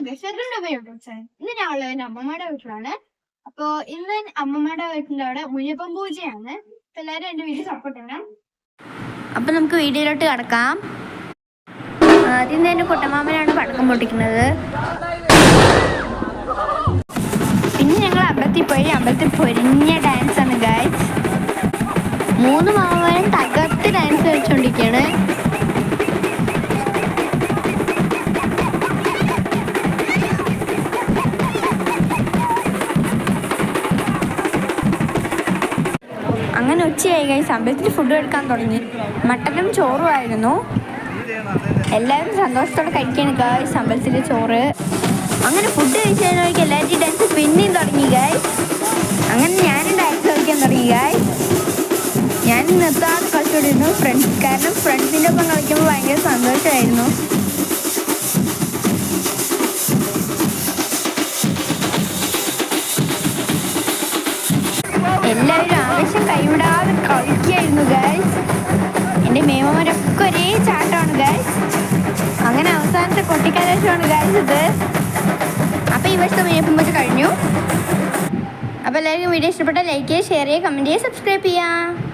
Hello welcome to ഇന്ന് ഞാൻ ഉള്ളത് അമ്മമാരുടെ വീട്ടിലാണ്. അപ്പോ ഇന്ന് അമ്മമ്മയുടെ വീട്ടിന്റെ അവിടെ മുനിയപ്പം പൂജയാണ്. എല്ലാരും എന്റെ വീട്ടിൽ സപ്പോർട്ട് ചെയ്യണം. അപ്പൊ നമുക്ക് വീഡിയോയിലോട്ട് കടക്കാം. ആദ്യം തന്നെ കുട്ടമാമനാണ് പടക്കം പൊട്ടിക്കുന്നത്. പിന്നെ ഞങ്ങൾ അമ്പലത്തിൽ പോയി അമ്പലത്തിൽ പൊരിഞ്ഞ ഡാൻസ് ആണ് ഗായ്സ് മൂന്ന് മാമൻ തകർത്ത് ഡാൻസ് കളിച്ചോണ്ടിരിക്കുകയാണ് അങ്ങനെ ഉച്ചയായി ഗൈസ് അമ്പലത്തിൽ ഫുഡ് എടുക്കാൻ തുടങ്ങി. മട്ടനും ചോറുമായിരുന്നു എല്ലാവരും സന്തോഷത്തോടെ കഴിക്കാണ് ഗായ്സ് അമ്പലത്തിലെ ചോറ്. അങ്ങനെ ഫുഡ് കഴിച്ചതിനൊക്കെ എല്ലാവരും ഡാൻസ് പിന്നെയും തുടങ്ങി ഗായ്സ് അങ്ങനെ ഞാനും ഡാൻസ് കളിക്കാൻ തുടങ്ങി ഗായ്സ് ഞാൻ നിർത്താതെ കളിച്ചോണ്ടിരുന്നു ഫ്രണ്ട്സ് കാരണം ഫ്രണ്ട്സിന്റെ ഒപ്പം കളിക്കുമ്പോൾ ഭയങ്കര സന്തോഷമായിരുന്നു. എല്ലാവരും ആവശ്യം കൈവിടാതെ കളിക്കായിരുന്നു ഗായ്സ് എന്റെ മേമമാരൊക്കെ ഒരേ ചാട്ടമാണ് ഗായ്സ് അങ്ങനെ അവസാനത്തെ കൊട്ടിക്കലാശമാണ് ഗായ്സ് ഇത്. അപ്പോൾ ഈ വർഷത്തെ മേപ്പുമ്പോൾ കഴിഞ്ഞു. അപ്പോൾ എല്ലാവർക്കും വീഡിയോ ഇഷ്ടപ്പെട്ട ലൈക്ക് ചെയ്യുക ഷെയർ ചെയ്യുക കമന്റ് ചെയ്യുക സബ്സ്ക്രൈബ് ചെയ്യുക.